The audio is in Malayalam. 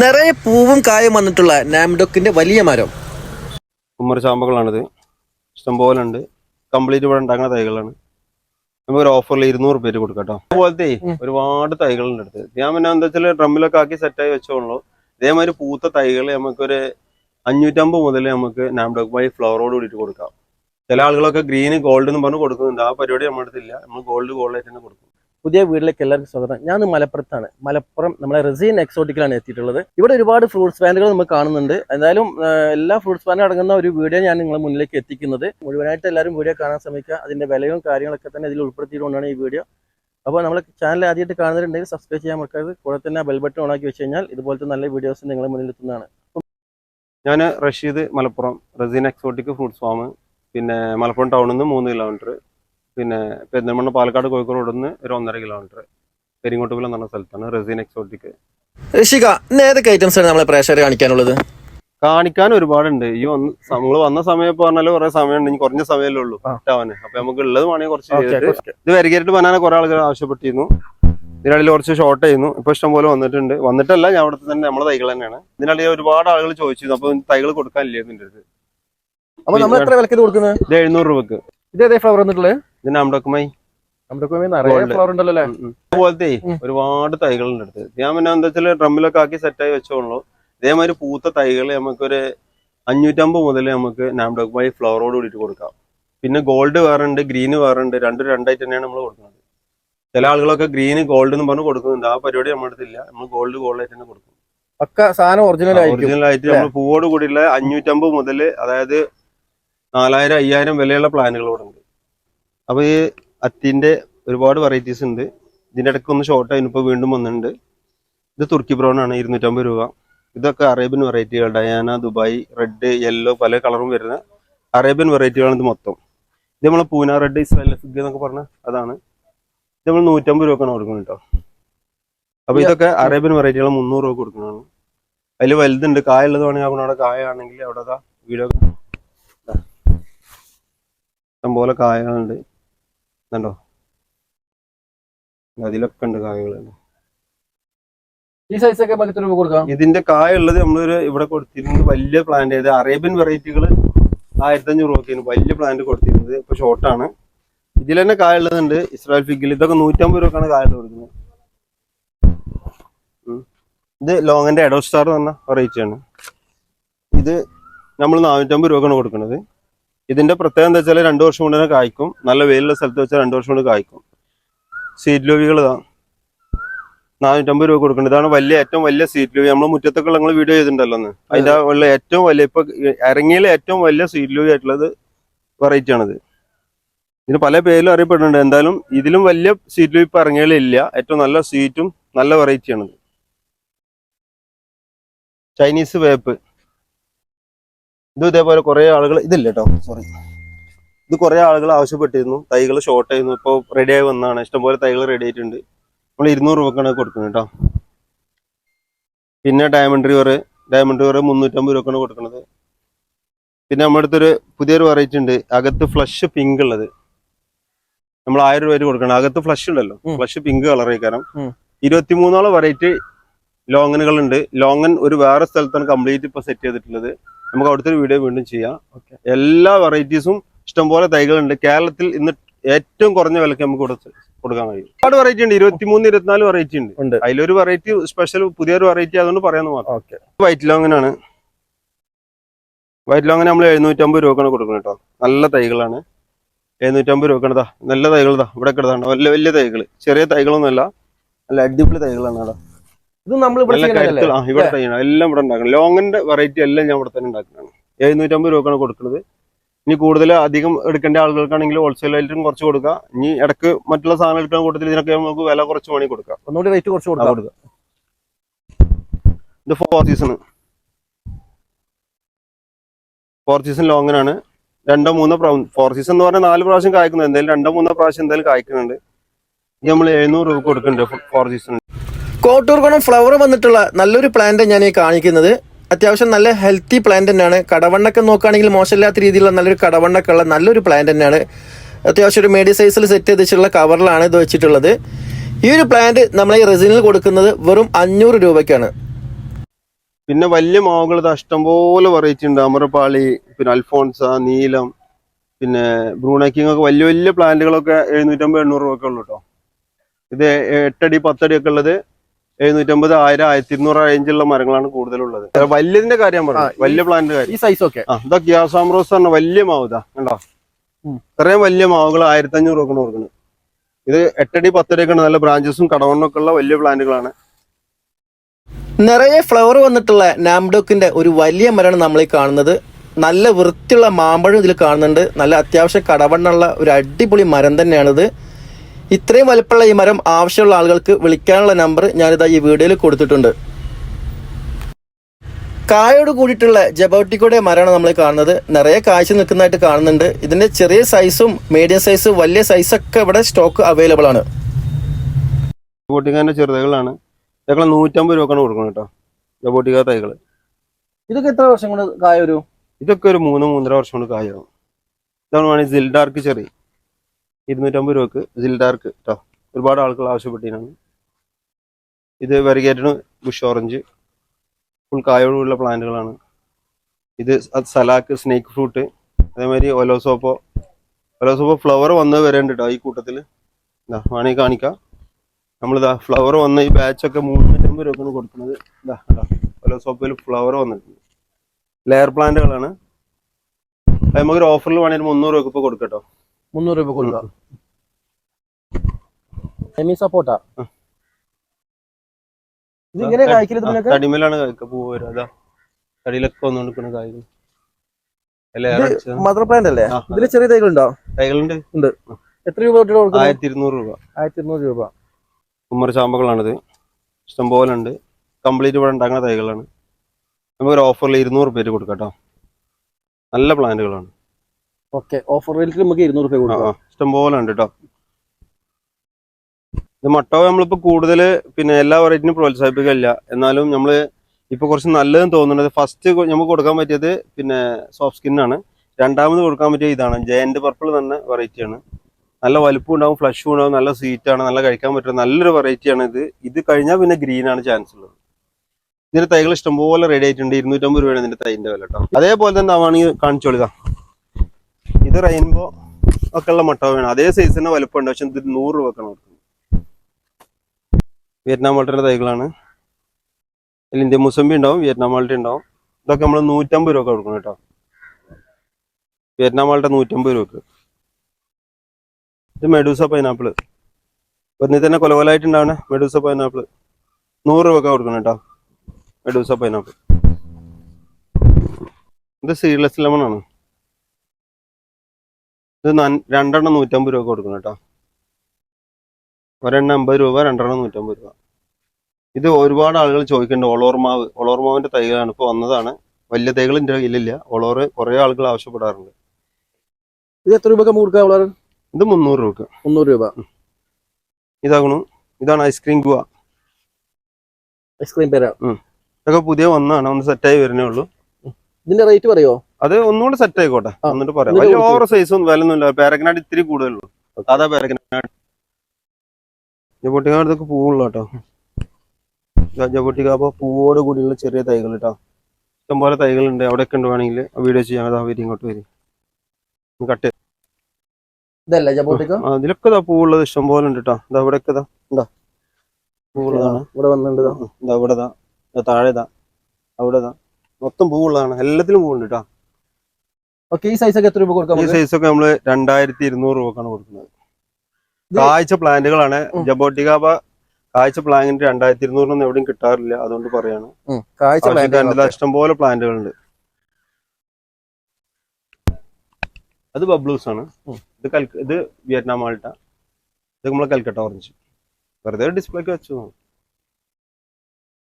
നിറയെ പൂവും കായും വന്നിട്ടുള്ള നാംഡോക്കിന്റെ വലിയ മരം. കുമ്മരച്ചാമ്പകളാണിത് ഇഷ്ടംപോലെ ഉണ്ട് കംപ്ലീറ്റ് ഇവിടെ ഉണ്ടാക്കുന്ന തൈകളാണ്. നമുക്ക് ഒരു ഓഫറിൽ ഇരുന്നൂറ് പേര് കൊടുക്കാം കേട്ടോ. അതുപോലത്തെ ഒരുപാട് തൈകളുണ്ട് അടുത്ത്. ഞാൻ പിന്നെ എന്താ വെച്ചാൽ ഡ്രമ്മിലൊക്കെ ആക്കി സെറ്റായി വെച്ചോളൂ. ഇതേമാതിരി പൂത്ത തൈകൾ നമുക്കൊരു അഞ്ഞൂറ്റമ്പത് മുതൽ നമുക്ക് നാംഡോക്ക് പോയി ഫ്ലവറോട് കൂടിയിട്ട് കൊടുക്കാം. ചില ആളുകളൊക്കെ ഗ്രീന് ഗോൾഡ് എന്ന് പറഞ്ഞ് കൊടുക്കുന്നുണ്ട്. ആ പരിപാടി നമ്മുടെ അടുത്തില്ല നമ്മൾ ഗോൾഡ് ഗോൾഡ് ആയിട്ട് തന്നെ കൊടുക്കും. പുതിയ വീട്ടിലേക്ക് എല്ലാവർക്കും സ്വാഗതം. ഞാൻ മലപ്പുറത്താണ്. മലപ്പുറം നമ്മളെ റെസീൻ എക്സോട്ടിക്കിലാണ് എത്തിയിട്ടുള്ളത്. ഇവിടെ ഒരുപാട് ഫ്രൂട്ട്സ് പാനുകൾ നമുക്ക് കാണുന്നുണ്ട്. എന്തായാലും എല്ലാ ഫ്രൂട്ട്സ് പാനും അടങ്ങുന്ന ഒരു വീഡിയോ ഞാൻ നിങ്ങളെ മുന്നിലേക്ക് എത്തിക്കുന്നത്. മുഴുവനായിട്ട് എല്ലാവരും വീഡിയോ കാണാൻ ശ്രമിക്കുക. അതിന്റെ വിലയും കാര്യങ്ങളൊക്കെ തന്നെ ഇതിൽ ഉൾപ്പെടുത്തിയിട്ടുകൊണ്ടാണ് ഈ വീഡിയോ. അപ്പോൾ നമ്മൾ ചാനൽ ആദ്യമായിട്ട് കാണുന്നുണ്ടെങ്കിൽ സബ്സ്ക്രൈബ് ചെയ്യാൻ മറക്കരുത്. കൂടെ തന്നെ ബെൽ ബട്ടൺ ഓണാക്കി വെച്ച് കഴിഞ്ഞാൽ ഇതുപോലത്തെ നല്ല വീഡിയോസ് നിങ്ങളെ മുന്നിൽ എത്തുന്നതാണ്. ഞാൻ Rasheed Malappuram. Razeen exotic fruits farm. പിന്നെ മലപ്പുറം ടൗണിൽ നിന്ന് മൂന്ന് കിലോമീറ്റർ പിന്നെ പെരിന്തൽമണ്ണ പാലക്കാട് കോഴിക്കോട് ഇവിടുന്ന് നിന്ന് ഒരു ഒന്നര കിലോമീറ്റർ പെരിങ്ങോട്ടുപുല എന്ന് പറഞ്ഞ സ്ഥലത്താണ് റെസിൻ എക്സോട്ടിക്. ഋഷിക ഇന്ന് ഏതൊക്കെ ഐറ്റംസ് ആണ് നമ്മളെ പ്രേക്ഷകരെ കാണിക്കാനുള്ളത്? കാണിക്കാൻ ഒരുപാടുണ്ട്. ഈ വന്ന് നമ്മൾ വന്ന സമയം ഇപ്പൊ പറഞ്ഞാൽ കുറെ സമയമുണ്ട്. ഇനി കുറഞ്ഞ സമയമല്ലേ ഉള്ളൂ. ഇട്ടാവാന് അപ്പൊ നമുക്ക് ഉള്ളത് വേണമെങ്കിൽ കുറച്ച് ചെയ്തിട്ട് ഇത് വരികയായിട്ട് ബനാന കുറെ ആളുകൾ ആവശ്യപ്പെട്ടിരുന്നു. ഇതിനിടയിൽ കുറച്ച് ഷോർട്ട് ചെയ്യുന്നു. ഇപ്പൊ ഇഷ്ടം പോലെ വന്നിട്ടുണ്ട്. വന്നിട്ടല്ല ഞാൻ അവിടെ തന്നെ നമ്മളെ തൈകൾ തന്നെയാണ്. ഇതിനിടയിൽ ഒരുപാട് ആളുകൾ ചോദിച്ചിരുന്നു. അപ്പൊ തൈകൾ കൊടുക്കാനില്ലേ ഇതിന്റെ അടുത്ത്? അപ്പോൾ നമ്മൾ എത്ര വിലക്ക് കൊടുക്കുന്നത് ഇത് എഴുന്നൂറ് രൂപക്ക്. ഇത് ഏതേ ഫ്ലവർ വന്നിട്ടുള്ളത് ഇതിന് അമ്പടക്കുമായി നമ്മുടെ നിറയെ Gold. ഫ്ലവർ ഉണ്ടല്ലോ അല്ലേ? അതുപോലത്തെ. ഒരുപാട് തൈകളുണ്ട് അടുത്ത്. ഞാൻ പിന്നെ എന്താ വെച്ചാൽ ഡ്രമ്മിലൊക്കെ ആക്കി സെറ്റായി വെച്ചോളൂ. ഇതേമാതിരി പൂത്ത തൈകൾ നമുക്കൊരു അഞ്ഞൂറ്റമ്പത് മുതൽ നമുക്ക് നാംഡോക്കുമായി ഫ്ലവറോട് കൂടിയിട്ട് കൊടുക്കാം. പിന്നെ ഗോൾഡ് വേറെ ഉണ്ട് ഗ്രീന് വേറെ ഉണ്ട്. രണ്ടും രണ്ടായിട്ട് തന്നെയാണ് നമ്മൾ കൊടുക്കുന്നത്. ചില ആളുകളൊക്കെ ഗ്രീന് ഗോൾഡ് എന്ന് പറഞ്ഞ് കൊടുക്കുന്നുണ്ട്. ആ പരിപാടി നമ്മുടെ അടുത്തില്ല നമ്മൾ ഗോൾഡ് ഗോൾഡായിട്ട് തന്നെ കൊടുക്കും. സാധനം ഒറിജിനൽ ഒറിജിനൽ ആയിട്ട് നമ്മൾ പൂവോട് കൂടിയുള്ള അഞ്ഞൂറ്റമ്പത് മുതൽ അതായത് നാലായിരം അയ്യായിരം വിലയുള്ള പ്ലാനുകൾ ഉണ്ട് ഈ അത്തിന്റെ ഒരുപാട് വെറൈറ്റീസ് ഉണ്ട്. ഇതിന്റെ ഇടയ്ക്ക് ഒന്ന് ഷോർട്ട് അതിനിപ്പോൾ വീണ്ടും വന്നിട്ടുണ്ട്. ഇത് തുർക്കി ബ്രൗൺ ആണ് ഇരുന്നൂറ്റമ്പത് രൂപ. ഇതൊക്കെ അറേബ്യൻ വെറൈറ്റികൾ ഡയാന ദുബായ് റെഡ് യെല്ലോ പല കളറും വരുന്ന അറേബ്യൻ വെറൈറ്റികളാണ് ഇത് മൊത്തം. ഇത് നമ്മൾ പൂന റെഡ് ഇസ്രായേൽ ഫിഗ് എന്നൊക്കെ പറഞ്ഞ അതാണ്. ഇത് നമ്മൾ നൂറ്റമ്പത് രൂപക്കാണ് കൊടുക്കുന്നത് കേട്ടോ അപ്പോൾ ഇതൊക്കെ അറേബ്യൻ വെറൈറ്റികൾ മുന്നൂറ് രൂപ കൊടുക്കുന്നതാണ്. അതിൽ വലുതുണ്ട് കായ ഉള്ളത് വേണമെങ്കിൽ അവിടെ കായ ആണെങ്കിൽ അവിടെ വീഡിയോ. ഇഷ്ടംപോലെ കായകളുണ്ട്. ഇതുണ്ടോ അതിലൊക്കെ ഉണ്ട് കായകൾ ഈ സൈസ് ഒക്കെ നമുക്ക് എത്ര രൂപ കൊടുക്കാം. ഇതിന്റെ കായ ഉള്ളത് നമ്മളൊരു ഇവിടെ കൊടുത്തിരുന്നത് വലിയ പ്ലാന്റ് ആയത് അറേബ്യൻ വെറൈറ്റികൾ ആയിരത്തഞ്ഞൂറ് രൂപയ്ക്കാണ് വലിയ പ്ലാന്റ് കൊടുത്തിരുന്നത് ഇപ്പൊ ഷോർട്ടാണ് ഇതിൽ തന്നെ കായ ഉള്ളതുണ്ട് ഇസ്രായേൽ ഫിഗിൽ ഇതൊക്കെ നൂറ്റമ്പത് രൂപക്കാണ് കായ കൊടുക്കുന്നത്. ഇത് ലോങ്ങിന്റെ എഡോ സ്റ്റാർ എന്ന് പറഞ്ഞ വെറൈറ്റി ആണ്. ഇത് നമ്മൾ നാനൂറ്റമ്പത് രൂപക്കാണ് കൊടുക്കുന്നത്. ഇതിന്റെ പ്രത്യേകത എന്താ വെച്ചാൽ രണ്ടു വർഷം കൊണ്ട് തന്നെ കായ്ക്കും. നല്ല വെയിലുള്ള സ്ഥലത്ത് വെച്ചാൽ രണ്ടു വർഷം കൊണ്ട് കായ്ക്കും. സീറ്റ് ലോവികൾ ഇതാ. നാനൂറ്റമ്പത് രൂപ കൊടുക്കുന്നത് ഇതാണ് വലിയ ഏറ്റവും വലിയ സീറ്റ് ലോവി. നമ്മൾ മുറ്റത്തൊക്കെ നിങ്ങൾ വീഡിയോ ചെയ്തിട്ടുണ്ടല്ലോ അതിന്റെ ഉള്ള ഏറ്റവും വലിയ ഇപ്പൊ ഇറങ്ങിയിലെ ഏറ്റവും വലിയ സീറ്റ് ലോവി ആയിട്ടുള്ളത് വെറൈറ്റി ആണിത്. ഇതിന് പല പേരിലും അറിയപ്പെടുന്നുണ്ട്. എന്തായാലും ഇതിലും വലിയ സീറ്റ് ലോവി ഇപ്പൊ ഇറങ്ങിയില്ല ഏറ്റവും നല്ല സീറ്റും നല്ല വെറൈറ്റി ആണിത്. ചൈനീസ് വേപ്പ്. ഇത് ഇതേപോലെ കുറെ ആളുകൾ ഇതില്ല കേട്ടോ സോറി ഇത് കുറെ ആളുകൾ ആവശ്യപ്പെട്ടിരുന്നു തൈകൾ ഷോർട്ട് ആയിരുന്നു ഇപ്പോൾ റെഡി ആയി വന്നതാണ് ഇഷ്ടംപോലെ തൈകൾ റെഡി ആയിട്ടുണ്ട്. നമ്മൾ ഇരുന്നൂറ് രൂപക്കാണ് കൊടുക്കുന്നത് കേട്ടോ പിന്നെ ഡയമണ്ട് റിവർ ഡയമണ്ട് റിവർ മുന്നൂറ്റമ്പത് രൂപക്കാണ് കൊടുക്കുന്നത്. പിന്നെ നമ്മുടെ അടുത്തൊരു പുതിയൊരു വെറൈറ്റി ഉണ്ട് അകത്ത് ഫ്ലഷ് പിങ്ക് ഉള്ളത്. നമ്മൾ ആയിരം രൂപ കൊടുക്കണം. അകത്ത് ഫ്ലഷ് ഉണ്ടല്ലോ. ഫ്ലഷ് പിങ്ക് കളർ ഉം. ഇരുപത്തിമൂന്നോളം വെറൈറ്റി ലോങ്ങനുകൾ ഉണ്ട് ലോങ്ങൻ ഒരു വേറെ സ്ഥലത്താണ് കംപ്ലീറ്റ് ഇപ്പൊ സെറ്റ് ചെയ്തിട്ടുള്ളത്. നമുക്ക് അവിടുത്തെ ഒരു വീഡിയോ വീണ്ടും ചെയ്യാം. എല്ലാ വെറൈറ്റീസും ഇഷ്ടംപോലെ തൈകളുണ്ട്. കേരളത്തിൽ ഇന്ന് ഏറ്റവും കുറഞ്ഞ വിലക്ക് നമുക്ക് കൊടുത്ത് കൊടുക്കാൻ കഴിയും. ഒരുപാട് വെറൈറ്റി ഉണ്ട്. ഇരുപത്തിമൂന്ന് ഇരുപത്തിനാല് വെറൈറ്റി ഉണ്ട്. ഉണ്ട്. അതിലൊരു വെറൈറ്റി സ്പെഷ്യൽ പുതിയൊരു വെറൈറ്റി അതുകൊണ്ട് പറയാന്ന് മാത്രം. ഓക്കെ വൈറ്റ് ലോങ്ങനാണ് വൈറ്റ് ലോങ്ങന് നമ്മൾ എഴുന്നൂറ്റമ്പത് രൂപക്കാണ് കൊടുക്കുന്നത് കേട്ടോ. നല്ല തൈകളാണ്. എഴുന്നൂറ്റമ്പത് രൂപക്കാണ്. നല്ല തൈകൾ ഇതാ ഇവിടെ കിടതാണ് വലിയ വലിയ തൈകൾ ചെറിയ തൈകളൊന്നുമല്ല. നല്ല അടിപൊളി തൈകളാണ് കേട്ടോ. ഇത് നമ്മൾ ഇവിടെ എല്ലാം ഇവിടെ ഉണ്ടാക്കണം. ലോങ്ങിന്റെ വെറൈറ്റി എല്ലാം ഞാൻ ഇവിടെ തന്നെ ഉണ്ടാക്കുന്നതാണ്. എഴുന്നൂറ്റമ്പത് രൂപക്കാണ് കൊടുക്കുന്നത്. ഇനി കൂടുതൽ അധികം എടുക്കേണ്ട ആളുകൾക്കാണെങ്കിൽ ഹോൾസെയിൽ ആയിട്ടും കുറച്ച് കൊടുക്കുക ഇനി ഇടയ്ക്ക് മറ്റുള്ള സാധനം എടുക്കാൻ കൂട്ടത്തിൽ ഇതിനൊക്കെ നമുക്ക് വില കുറച്ച് വേണി കൊടുക്കാം. ഒന്നുകൂടി റേറ്റ് കുറച്ച് കൊടുക്കാം. കൊടുക്കാം. ഇത് ഫോർ സീസൺ ഫോർ സീസൺ ലോങ്ങിനാണ്. രണ്ടോ മൂന്നോ പ്രാവശ്യം ഫോർ സീസൺ എന്ന് പറഞ്ഞാൽ നാല് പ്രാവശ്യം കായ്ക്കുന്നത്. എന്തായാലും രണ്ടോ മൂന്നോ പ്രാവശ്യം എന്തായാലും കായ്ക്കുന്നുണ്ട്. ഇനി നമ്മൾ എഴുന്നൂറ് രൂപ കൊടുക്കുന്നുണ്ട് ഫോർ സീസൺ കോട്ടൂർ ഗുണം ഫ്ലവർ വന്നിട്ടുള്ള നല്ലൊരു പ്ലാന്റ് ഞാൻ ഈ കാണിക്കുന്നത്. അത്യാവശ്യം നല്ല ഹെൽത്തി പ്ലാന്റ് തന്നെയാണ്. കടവണ്ണൊക്കെ നോക്കുകയാണെങ്കിൽ മോശമില്ലാത്ത രീതിയിലുള്ള നല്ലൊരു കടവണ്ണൊക്കെ ഉള്ള നല്ലൊരു പ്ലാന്റ് തന്നെയാണ്. അത്യാവശ്യം ഒരു മീഡിയം സൈസിൽ സെറ്റ് ചെയ്തിട്ടുള്ള കവറിലാണ് ഇത് വെച്ചിട്ടുള്ളത്. ഈ ഒരു പ്ലാന്റ് നമ്മൾ ഈ റെസിനിൽ കൊടുക്കുന്നത് വെറും അഞ്ഞൂറ് രൂപയ്ക്കാണ്. പിന്നെ വലിയ മാവുകൾ അഷ്ടംപോലെ വെറൈറ്റി ഉണ്ട്. അമരപ്പാളി പിന്നെ അൽഫോൺസ നീലം പിന്നെ ബ്രൂണക്കിങ് ഒക്കെ വലിയ വലിയ പ്ലാന്റുകളൊക്കെ എഴുന്നൂറ്റമ്പത് എണ്ണൂറ് രൂപ ഒക്കെ ഉള്ളു കേട്ടോ ഇത് എട്ടടി പത്തടി ഒക്കെ ഉള്ളത് എഴുന്നൂറ്റമ്പത് ആയിരം ആയിരത്തി ഇരുന്നൂറ് റേഞ്ചുള്ള മരങ്ങളാണ് കൂടുതലുള്ളത്. വലിയതിന്റെ കാര്യം പറഞ്ഞു വലിയ പ്ലാന്റിന്റെ കാര്യം. ഈ സൈസ് ഒക്കെ. ഇതൊക്കെ ഇതാ ഗ്യാസാമ്രോസ് പറഞ്ഞ വലിയ മാവുതാ കണ്ടോ. ഇത്രയും വലിയ മാവുകൾ ആയിരത്തി അഞ്ഞൂറ് രൂപ കൊടുക്കുന്നത് ഇത് എട്ടടി പത്തടി ഒക്കെ ഉണ്ട്. നല്ല ബ്രാഞ്ചസും കടവണ്ണൊക്കെ ഉള്ള വലിയ പ്ലാന്റുകളാണ് നിറയെ ഫ്ലവർ വന്നിട്ടുള്ള നാംഡോക്കിന്റെ ഒരു വലിയ മരമാണ് നമ്മൾ ഈ കാണുന്നത്. നല്ല വൃത്തിയുള്ള മാമ്പഴം ഇതിൽ കാണുന്നുണ്ട്. നല്ല അത്യാവശ്യം കടവണ്ണുള്ള ഒരു അടിപൊളി മരം തന്നെയാണിത്. ഇത്രയും വലിപ്പമുള്ള ഈ മരം ആവശ്യമുള്ള ആളുകൾക്ക് വിളിക്കാനുള്ള നമ്പർ ഞാനിതാ ഈ വീഡിയോയിൽ കൊടുത്തിട്ടുണ്ട്. കായോട് കൂടിയിട്ടുള്ള ജബോട്ടിക്കോടെ മരമാണ് നമ്മൾ കാണുന്നത്. നിറയെ കാഴ്ച നിൽക്കുന്നതായിട്ട് കാണുന്നുണ്ട്. ഇതിന്റെ ചെറിയ സൈസും മീഡിയം സൈസ് വലിയ സൈസൊക്കെ ഇവിടെ സ്റ്റോക്ക് അവൈലബിൾ ആണ്. ജബോട്ടിക്കാന്റെ ചെറുതകളാണ്. ഇതൊക്കെ നൂറ്റമ്പത് രൂപക്കാണ് കൊടുക്കണം കേട്ടോ. ജബോട്ടിക്ക തൈകൾ. ഇതൊക്കെ എത്ര വർഷം കൊണ്ട് കായ വരും? ഇതൊക്കെ ഒരു മൂന്ന് മൂന്നര വർഷം കൊണ്ട് കായാവും ഇതാണ് വേണമെങ്കിൽ ജിൽഡാർക്ക് ചെറി ഇരുന്നൂറ്റമ്പത് രൂപക്ക് സിൽഡാർക്ക് കേട്ടോ ഒരുപാട് ആളുകൾ ആവശ്യപ്പെട്ടിനാണ് ഇത് വെറിഗേറ്റഡ് ബുഷ് ഓറഞ്ച് ഫുൾ കായോടുള്ള പ്ലാന്റുകളാണ്. ഇത് സലാക്ക് സ്നേക്ക് ഫ്രൂട്ട് അതേമാതിരി ഒലോസോപ്പോ ഒലോസോപ്പോ ഫ്ലവർ വന്ന് വരെ ഉണ്ട് കേട്ടോ ഈ കൂട്ടത്തിൽ ഇതാ വേണമെങ്കിൽ കാണിക്കാം. നമ്മളിതാ ഫ്ലവർ വന്ന ഈ ബാച്ചൊക്കെ മുന്നൂറ്റമ്പത് രൂപക്കാണ് കൊടുക്കുന്നത്. ഇതാ കേട്ടോ ഒലോസോപ്പയിൽ ഫ്ലവർ വന്നിട്ടുണ്ട്. ലെയർ പ്ലാന്റുകളാണ് നമുക്കൊരു ഓഫറിൽ വേണമെങ്കിൽ മുന്നൂറ് രൂപ ഇപ്പോൾ കൊടുക്കട്ടോ മുന്നൂറ് രൂപ കൊടുക്കാം സെമി സപ്പോർട്ടാ ഇതിങ്ങനെ കായ്ക്കൽ തടിമേലാണ് കായ്ക്ക പൂ വരും അതാ. തടിയിലൊക്കെ വന്നു കൊടുക്കുന്ന കായ്കൾ മദർ പ്ലാന്റ് അല്ലേ? ആ, ഇതിൽ ചെറിയ തൈകളുണ്ടോ? തൈകളുണ്ട്. എത്ര രൂപ ആയിരത്തി ഇരുന്നൂറ് രൂപ. ആയിരത്തി ഇരുന്നൂറ് രൂപ. കുമ്മര ചാമ്പകളാണിത്. ഇഷ്ടംപോലെ ഉണ്ട്. കംപ്ലീറ്റ് ഇവിടെ ഉണ്ടാക്കുന്ന തൈകളാണ്. നമുക്കൊരു ഓഫറിൽ ഇരുന്നൂറ് പേര് കൊടുക്കാം കേട്ടോ നല്ല പ്ലാന്റുകളാണ്. ഓക്കെ ഓഫർ റേറ്റിൽ നമുക്ക് ഇരുന്നൂറ് രൂപ കൊടുക്കാം. ഇഷ്ടം പോലെ ഉണ്ട് കേട്ടോ ഇത് മട്ടോ നമ്മളിപ്പോ കൂടുതൽ പിന്നെ എല്ലാ വെറൈറ്റിനും പ്രോത്സാഹിപ്പിക്കില്ല എന്നാലും നമ്മൾ ഇപ്പൊ കുറച്ച് നല്ലതെന്ന് തോന്നുന്നത് ഫസ്റ്റ് നമുക്ക് കൊടുക്കാൻ പറ്റിയത് പിന്നെ സോഫ്റ്റ് സ്കിന്നാണ് രണ്ടാമത് കൊടുക്കാൻ പറ്റിയ ഇതാണ്. ജയന്റ് പർപ്പിൾ തന്നെ വെറൈറ്റിയാണ് നല്ല വലുപ്പം ഉണ്ടാവും ഫ്ലഷും ഉണ്ടാവും നല്ല സ്വീറ്റ് ആണ് നല്ല കഴിക്കാൻ പറ്റുന്ന നല്ലൊരു വെറൈറ്റിയാണ് ഇത്. ഇത് കഴിഞ്ഞാൽ പിന്നെ ഗ്രീൻ ആണ് ചാൻസ് ഉള്ളത്. ഇതിന്റെ തൈകൾ ഇഷ്ടംപോലെ റെഡി ആയിട്ടുണ്ട്. ഇരുന്നൂറ്റമ്പത് രൂപയാണ് ഇതിന്റെ തൈന്റെ വില കേട്ടോ അതേപോലെ തന്നെ ആവാണെങ്കിൽ കാണിച്ചോളിതാ. ഇത് റെയിൻബോ ഒക്കെ ഉള്ള മട്ടോവാണ് അതേ സൈസിന് വലുപ്പമുണ്ട്. പക്ഷെ ഇത് നൂറ് രൂപക്കാണ് കൊടുക്കുന്നത് വിയറ്റ്നാം മാൾട്ടിന്റെ തൈകളാണ്. അതിൽ ഇന്ത്യ മുസമ്പി ഉണ്ടാവും വിയറ്റ്നാം മാൾട്ടി ഉണ്ടാവും. ഇതൊക്കെ നമ്മൾ നൂറ്റമ്പത് രൂപ കൊടുക്കണം കേട്ടോ. വിയറ്റ്നാം മാൾട്ട നൂറ്റമ്പത് രൂപക്ക്. ഇത് മെഡൂസ പൈനാപ്പിൾ ഒന്നി തന്നെ കൊലകൊലായിട്ടുണ്ടാവണേ മെഡൂസ പൈനാപ്പിൾ നൂറ് രൂപ കൊടുക്കണം കേട്ടോ. മെഡൂസ പൈനാപ്പിൾ ഇത് സീഡ്ലെസ് ലെമൺ ആണ്. ഇത് രണ്ടെണ്ണം നൂറ്റമ്പത് രൂപ കൊടുക്കണം കേട്ടോ. ഒരെണ്ണം അമ്പത് രൂപ രണ്ടെണ്ണം നൂറ്റമ്പത് രൂപ. ഇത് ഒരുപാട് ആളുകൾ ചോദിക്കുന്നുണ്ട് ഒളോർമാവ് ഒളോർമാവിന്റെ തൈകളാണ് ഇപ്പോൾ വന്നതാണ്. വലിയ തൈകൾ എന്റെ കയ്യിലില്ല. ഒളോറ് കുറേ ആളുകൾ ആവശ്യപ്പെടാറുണ്ട്. ഇത് എത്ര രൂപ കൊടുക്കാം വളരെ ഇത് മുന്നൂറ് രൂപ മുന്നൂറ് രൂപ. ഇതാകണു. ഇതാണ് ഐസ്ക്രീം ഗുവ. ഐസ്ക്രീം പേര. ഇതൊക്കെ പുതിയ വന്നാണ് ഒന്ന് സെറ്റായി വരുന്നേ ഉള്ളൂ. ഇതിന്റെ റേറ്റ് പറയോ? അത് ഒന്നുകൂടെ സെറ്റ് ആയിക്കോട്ടെ. എന്നിട്ട് പറയാം. വലിയ. ഓവർ സൈസ് വില ഒന്നുമില്ല പേരക്കനാട് ഇത്തിരി കൂടുതലുള്ളൂ. സാധാ പേരക്കനാട്. ജബോട്ടിക്കാടത്തൊക്കെ പൂവുള്ള കേട്ടോ. ജബോട്ടിക്ക അപ്പൊ പൂവോട് കൂടിയുള്ള ചെറിയ തൈകൾ കേട്ടോ. ഇഷ്ടംപോലെ തൈകളുണ്ട്. അവിടെയൊക്കെ ഉണ്ട് വേണമെങ്കിൽ വീഡിയോ ചെയ്യാം. അതാ വരും ഇങ്ങോട്ട് വരും. കട്ട് ഇതല്ല ജബോട്ടിക്ക ഇതിലൊക്കെ ഇതാ പൂവുള്ളത് ഇഷ്ടംപോലെ ഉണ്ട് കേട്ടോ. ഇതാ ഇവിടെയൊക്കെ ഇതാ. ഉണ്ടോ പൂവുള്ളതാണ്. ഇവിടെ വന്നിട്ടുണ്ട് ഇതാ. ഇതാ ഇവിടെ ഇതാ. ഇതാ താഴെ ഇതാ. അവിടെ ഇതാ. മൊത്തം പൂവുള്ളതാണ്. എല്ലാത്തിലും പൂവുണ്ട് കേട്ടോ. ഓക്കെ ഈ സൈസ് ഒക്കെ എത്ര രൂപ കൊടുക്കാം ഈ? സൈസ് ഒക്കെ നമ്മൾ രണ്ടായിരത്തി ഇരുന്നൂറ് രൂപക്കാണ് കൊടുക്കുന്നത്. കാഴ്ച പ്ലാന്റുകളാണ്. ജബോട്ടികാബ കാഴ്ച പ്ലാന്റിന് രണ്ടായിരത്തി ഇരുന്നൂറിനൊന്നും എവിടെയും കിട്ടാറില്ല. അതുകൊണ്ട് പറയാണ്. കാഴ്ച plant ഇഷ്ടംപോലെ പ്ലാന്റുകളുണ്ട്. അത് ബബ്ലൂസ് ആണ്. ഇത് കൽക്ക ഇത് വിയറ്റ്നാം ആൾട്ട ഇത് നമ്മളെ കൽക്കട്ട ഓറഞ്ച്. വെറുതെ ഡിസ്പ്ലേക്ക് വെച്ചു